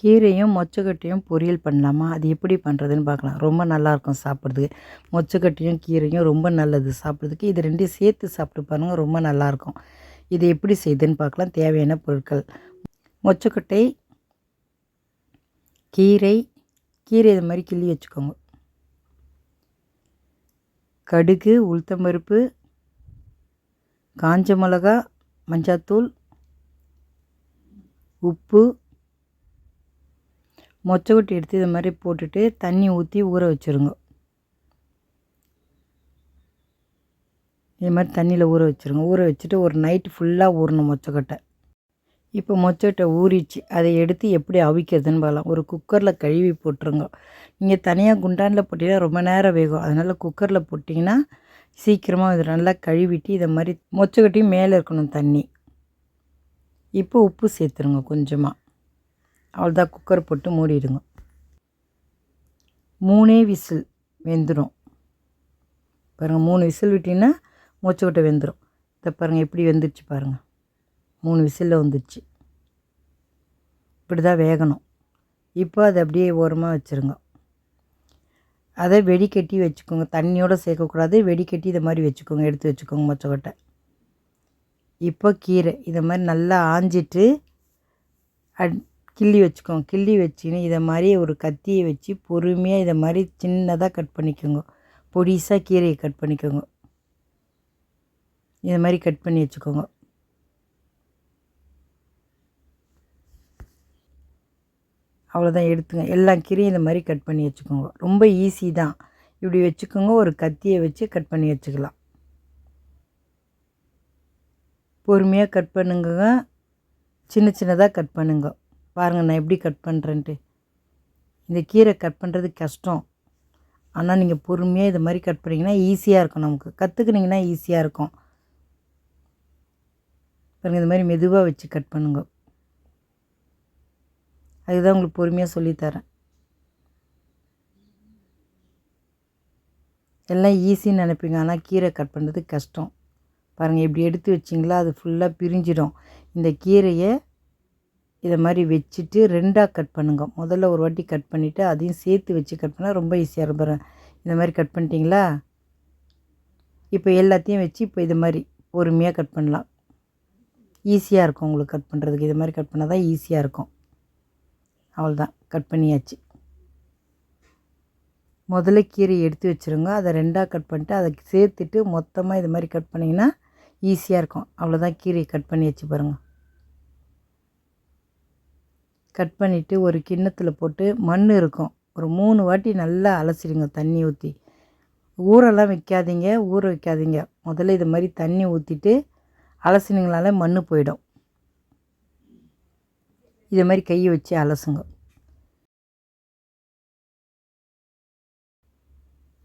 கீரையும் மொச்சக்கட்டையும் பொரியல் பண்ணலாமா? அது எப்படி பண்ணுறதுன்னு பார்க்கலாம். ரொம்ப நல்லாயிருக்கும் சாப்பிட்றதுக்கு. மொச்சக்கட்டையும் கீரையும் ரொம்ப நல்லது சாப்பிட்றதுக்கு. இது ரெண்டையும் சேர்த்து சாப்பிட்டு பாருங்கள் ரொம்ப நல்லாயிருக்கும். இது எப்படி செய்யுதுன்னு பார்க்கலாம். தேவையான பொருட்கள். மொச்சக்கொட்டை கீரை கீரை இது மாதிரி கிள்ளி வச்சுக்கோங்க. கடுகு உளுத்தம்பருப்பு காஞ்ச மிளகா மஞ்சாத்தூள் உப்பு மொச்சக்கொட்டை எடுத்து இது மாதிரி போட்டுட்டு தண்ணி ஊற்றி ஊற வச்சுருங்க. இது மாதிரி தண்ணியில் ஊற வச்சுருங்க. ஊற வச்சுட்டு ஒரு நைட்டு ஃபுல்லாக ஊறணும் மொச்சக்கொட்டை. இப்போ மொச்சக்கொட்டை ஊறிச்சு அதை எடுத்து எப்படி அவிக்கிறதுன்னு பார்க்கலாம். ஒரு குக்கரில் கழுவி போட்டுருங்க. நீங்கள் தனியாக குண்டானில் போட்டிங்கன்னா ரொம்ப நேரம் வேகும். அதனால் குக்கரில் போட்டிங்கன்னா சீக்கிரமாக இது நல்லா கழுவிட்டு இதை மாதிரி மொச்சக்கொட்டையும் மேலே இருக்கணும் தண்ணி. இப்போ உப்பு சேர்த்துருங்க கொஞ்சமாக அவ்வளோதான் குக்கர் போட்டு மூடிடுங்க. மூணே விசில் வெந்துடும் பாருங்கள் மூணு விசில் விட்டிங்கன்னா மூச்சக்கொட்டை வெந்துடும் இதை பாருங்கள் எப்படி வெந்துருச்சு பாருங்கள் மூணு விசிலில் வந்துடுச்சு இப்படி தான் வேகணும். இப்போ அதை அப்படியே ஓரமாக வச்சுருங்க. அதை வெடிக்கட்டி வச்சுக்கோங்க. தண்ணியோடு சேர்க்கக்கூடாது. வெடிக்கட்டி இதை மாதிரி வச்சுக்கோங்க. எடுத்து வச்சுக்கோங்க மொச்சக்கொட்டை. இப்போ கீரை இதை மாதிரி நல்லா ஆஞ்சிட்டு அட் கிள்ளி வச்சுக்கோங்க. கிள்ளி வச்சுன்னு இதை மாதிரி ஒரு கத்தியை வச்சு பொறுமையாக இதை மாதிரி சின்னதாக கட் பண்ணிக்கோங்க. பொடிசாக கீரையை கட் பண்ணிக்கோங்க. இதை மாதிரி கட் பண்ணி வச்சுக்கோங்க. அவ்வளோதான் எடுத்துங்க. எல்லா கீரையும் இந்த மாதிரி கட் பண்ணி வச்சுக்கோங்க. ரொம்ப ஈஸி தான். இப்படி வச்சுக்கோங்க. ஒரு கத்தியை வச்சு கட் பண்ணி வச்சுக்கலாம். பொறுமையாக கட் பண்ணுங்க சின்ன சின்னதாக கட் பண்ணுங்க. பாருங்கள் நான் எப்படி கட் பண்ணுறேன்ட்டு இந்த கீரை கட் பண்ணுறது கஷ்டம். ஆனால் நீங்கள் பொறுமையாக இது மாதிரி கட் பண்ணிங்கன்னா ஈஸியாக இருக்கும் நமக்கு. கற்றுக்குனிங்கன்னா ஈஸியாக இருக்கும். பாருங்கள் இது மாதிரி மெதுவாக வச்சு கட் பண்ணுங்க. அதுதான் உங்களுக்கு பொறுமையாக சொல்லித்தரேன் எல்லாம் ஈஸின்னு நினைப்பீங்க ஆனால் கீரை கட் பண்ணுறது கஷ்டம். பாருங்கள் இப்படி எடுத்து வச்சிங்களா அது ஃபுல்லாக பிரிஞ்சிடும். இந்த கீரையை இதை மாதிரி வச்சுட்டு ரெண்டாக கட் பண்ணுங்க. முதல்ல ஒரு வாட்டி கட் பண்ணிவிட்டு அதையும் சேர்த்து வச்சு கட் பண்ணால் ரொம்ப ஈஸியாக இருக்கும் இந்த மாதிரி கட் பண்ணிட்டீங்களா? இப்போ எல்லாத்தையும் வச்சு இப்போ இது மாதிரி பொறுமையாக கட் பண்ணலாம். ஈஸியாக இருக்கும் உங்களுக்கு கட் பண்ணுறதுக்கு இது மாதிரி கட் பண்ணால் தான் ஈஸியாக இருக்கும். அவ்வளோதான் கட் பண்ணியாச்சு. முதல்ல கீரையை எடுத்து வச்சுருங்க. அதை ரெண்டாக கட் பண்ணிட்டு அதை சேர்த்துட்டு மொத்தமாக இது மாதிரி கட் பண்ணிங்கன்னா ஈஸியாக இருக்கும். அவ்வளோதான் கீரையை கட் பண்ணி வச்சு பாருங்கள் கட் பண்ணிவிட்டு ஒரு கிண்ணத்தில் போட்டு மண் இருக்கும். ஒரு மூணு வாட்டி நல்லா அலசிடுங்க தண்ணி ஊற்றி ஊரெல்லாம் வைக்காதீங்க ஊற வைக்காதீங்க. முதல்ல இது மாதிரி தண்ணி ஊற்றிட்டு அலசினீங்களாலே மண் போயிடும். இது மாதிரி கையை வச்சு அலசுங்க.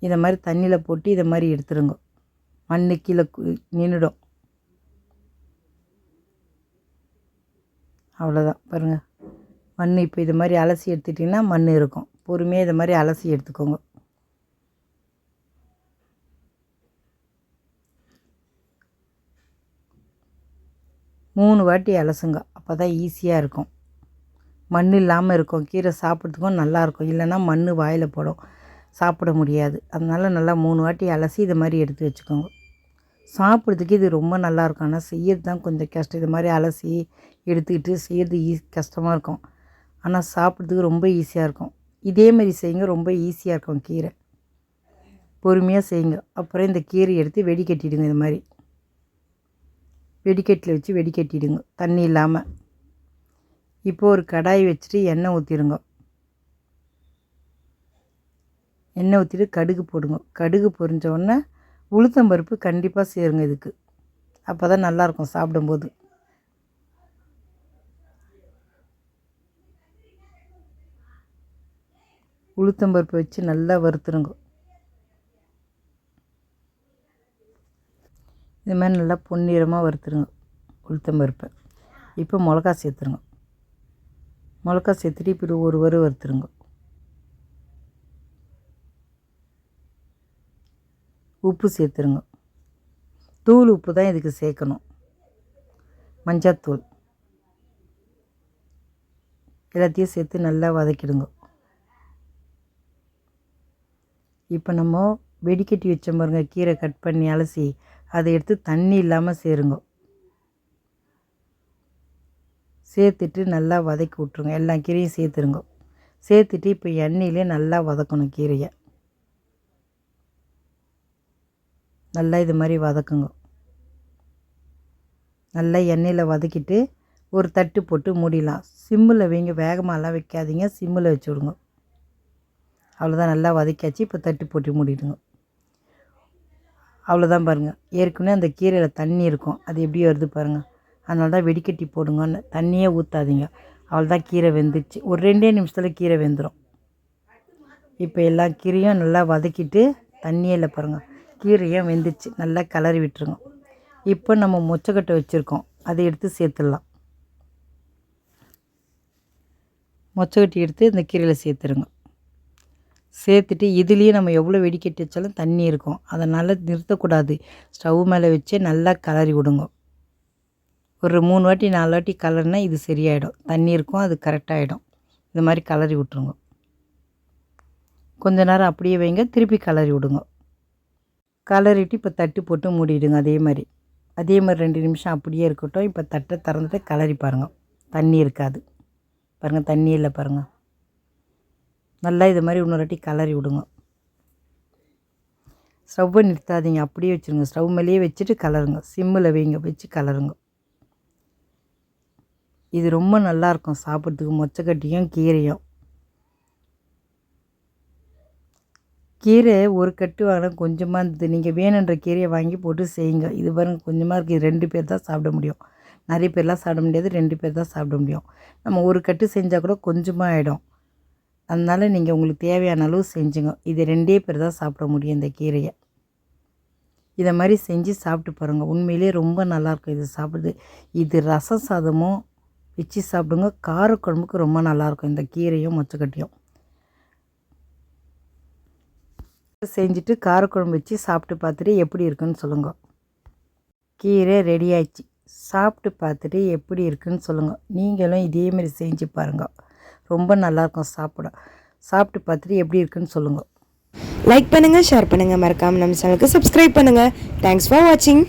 இதை மாதிரி தண்ணியில் போட்டு இதை மாதிரி எடுத்துருங்க. மண் கீழே நின்றுடும் அவ்வளோதான் பாருங்கள் மண் இப்போ இது மாதிரி அலசி எடுத்துட்டிங்கன்னா மண் இருக்கும். பொறுமையாக இதை மாதிரி அலசி எடுத்துக்கோங்க. மூணு வாட்டி அலசுங்க. அப்போ தான் ஈஸியாக இருக்கும். மண் இல்லாமல் இருக்கும். கீரை சாப்பிட்றதுக்கும் நல்லாயிருக்கும் இல்லைன்னா மண் வாயில் போடும். சாப்பிட முடியாது. அதனால் நல்லா மூணு வாட்டி அலசி இது மாதிரி எடுத்து வச்சுக்கோங்க. சாப்பிட்றதுக்கு இது ரொம்ப நல்லாயிருக்கும் ஆனால் செய்யறது தான் கொஞ்சம் கஷ்டம். இது மாதிரி அலசி எடுத்துக்கிட்டு செய்யறது ஈ கஷ்டமாக இருக்கும். ஆனால் சாப்பிட்றதுக்கு ரொம்ப ஈஸியாக இருக்கும். இதேமாரி செய்யுங்க ரொம்ப ஈஸியாக இருக்கும் கீரை. பொறுமையாக செய்யுங்க. அப்புறம் இந்த கீரை எடுத்து வெடிக்கட்டிடுங்க இது மாதிரி. வெடிக்கட்டில் வச்சு வெடிக்கட்டிடுங்க தண்ணி இல்லாமல் இப்போ ஒரு கடாய் வச்சுட்டு எண்ணெய் ஊற்றிடுங்க எண்ணெய் ஊற்றிட்டு கடுகு போடுங்க. கடுகு பொரிஞ்ச உடனே உளுத்தம்பருப்பு கண்டிப்பாக சேருங்க இதுக்கு. அப்போ தான் நல்லாயிருக்கும் சாப்பிடும்போது. உளுத்தம்பருப்பு வச்சு நல்லா வறுத்துருங்க. இது மாதிரி நல்லா பொன்னிறமாக வறுத்துருங்க உளுத்தம்பருப்பை இப்போ மிளகா சேர்த்துருங்க. மிளகா சேர்த்துட்டு இப்படி ஒரு வறு வறுத்துருங்க. உப்பு சேர்த்துருங்க. தூள் உப்பு தான் இதுக்கு சேர்க்கணும். மஞ்சத்தூள். எல்லாத்தையும் சேர்த்து நல்லா வதக்கிடுங்க. இப்போ நம்ம வெடிக்கட்டி வச்ச பாருங்க கீரை கட் பண்ணி அலசி அதை எடுத்து தண்ணி இல்லாமல் சேருங்க. சேர்த்துட்டு நல்லா வதக்கி விட்ருங்க எல்லா கீரையும் சேர்த்துருங்க. சேர்த்துட்டு இப்போ எண்ணெயிலே நல்லா வதக்கணும் கீரையை. நல்லா இது மாதிரி வதக்குங்க. நல்லா எண்ணெயில் வதக்கிட்டு ஒரு தட்டு போட்டு மூடிடலாம். சிம்மில் வைங்க வேகமாகலாம் வைக்காதீங்க. சிம்மில் வச்சு விடுங்க. அவ்வளோதான் நல்லா வதக்கியாச்சு இப்போ தட்டு போட்டு மூடிடுங்க. அவ்வளோதான் பாருங்கள் ஏற்கனவே அந்த கீரையில் தண்ணி இருக்கும். அது எப்படி வருது பாருங்கள் அதனால தான் வெடிக்கட்டி போடுங்கன்னு. தண்ணியே ஊற்றாதீங்க அவ்வளோதான் கீரை வெந்துச்சு ஒரு ரெண்டே நிமிஷத்தில் கீரை வெந்துடும் இப்போ எல்லா கீரையும் நல்லா வதக்கிட்டு தண்ணியே இல்லை பாருங்கள் கீரையும் வெந்துச்சு நல்லா கலரி விட்டுருங்க. இப்போ நம்ம மொச்சக்கட்டை வச்சுருக்கோம். அதை எடுத்து சேர்த்துடலாம். மொச்சக்கட்டி எடுத்து இந்த கீரையில் சேர்த்துருங்க. சேர்த்துட்டு இதுலேயே நம்ம எவ்வளோ வெடிக்கட்டி வச்சாலும் தண்ணி இருக்கும். அதனால் நிறுத்தக்கூடாது. ஸ்டவ் மேலே வச்சே நல்லா கலரி விடுங்க. ஒரு மூணு வாட்டி நாலு வாட்டி கலர்னா இது சரியாயிடும். தண்ணி இருக்கும் அது கரெக்டாகிடும் இந்த மாதிரி கலரி விட்ருங்க கொஞ்ச நேரம் அப்படியே வைங்க. திருப்பி கலரி விடுங்க. கலரிட்டு இப்போ தட்டு போட்டு மூடிடுங்க. அதே மாதிரி. அதே மாதிரி ரெண்டு நிமிஷம் அப்படியே இருக்கட்டும். இப்போ தட்டை திறந்துட்டு கலரி பாருங்கள் தண்ணி இருக்காது. பாருங்கள் தண்ணி இல்லை பாருங்கள் நல்லா இது மாதிரி இன்னொரு வாட்டி கலரி விடுங்க. ஸ்டவ்வை நிறுத்தாதீங்க. அப்படியே வச்சுருங்க. ஸ்டவ் மேலேயே வச்சுட்டு கலருங்க சிம்மில் வைங்க. வச்சு கலருங்க இது ரொம்ப நல்லாயிருக்கும். சாப்பிட்றதுக்கு மொச்சக்கட்டியும் கீரையும். கீரை ஒரு கட்டு வாங்கினா கொஞ்சமாக இருந்தது. நீங்கள் வேணுன்ற கீரையை வாங்கி போட்டு செய்யுங்க. இது பாருங்க. கொஞ்சமாக இருக்குது ரெண்டு பேர் தான் சாப்பிட முடியும். நிறைய பேர்லாம் சாப்பிட முடியாது. ரெண்டு பேர் தான் சாப்பிட முடியும். நம்ம ஒரு கட்டு செஞ்சால் கூட கொஞ்சமாக ஆகிடும் அதனால் நீங்கள் உங்களுக்கு தேவையான அளவு செஞ்சுங்க. இது ரெண்டே பேர் தான் சாப்பிட முடியும் இந்த கீரையை. இதை மாதிரி செஞ்சு சாப்பிட்டு பாருங்கள் உண்மையிலே ரொம்ப நல்லாயிருக்கும் இது சாப்பிடுது இது ரசம் சாதமும் வச்சு சாப்பிடுங்க. காரக்குழம்புக்கு ரொம்ப நல்லாயிருக்கும் இந்த கீரையும் மொச்சக்கட்டியும். செஞ்சுட்டு காரக்குழம்பு வச்சு சாப்பிட்டு பார்த்துட்டு எப்படி இருக்குன்னு சொல்லுங்க. கீரை ரெடி ஆயிடுச்சு. சாப்பிட்டு பார்த்துட்டு எப்படி இருக்குன்னு சொல்லுங்கள் நீங்களும் இதேமாரி செஞ்சு பாருங்கள் ரொம்ப நல்லாயிருக்கும் சாப்பிட. சாப்பிட்டு பார்த்துட்டு எப்படி இருக்குன்னு சொல்லுங்கள் லைக் பண்ணுங்கள் ஷேர் பண்ணுங்கள் மறக்காமல் நம்ம சேனலுக்கு சப்ஸ்கிரைப் பண்ணுங்கள் தேங்க்ஸ் ஃபார் வாட்சிங்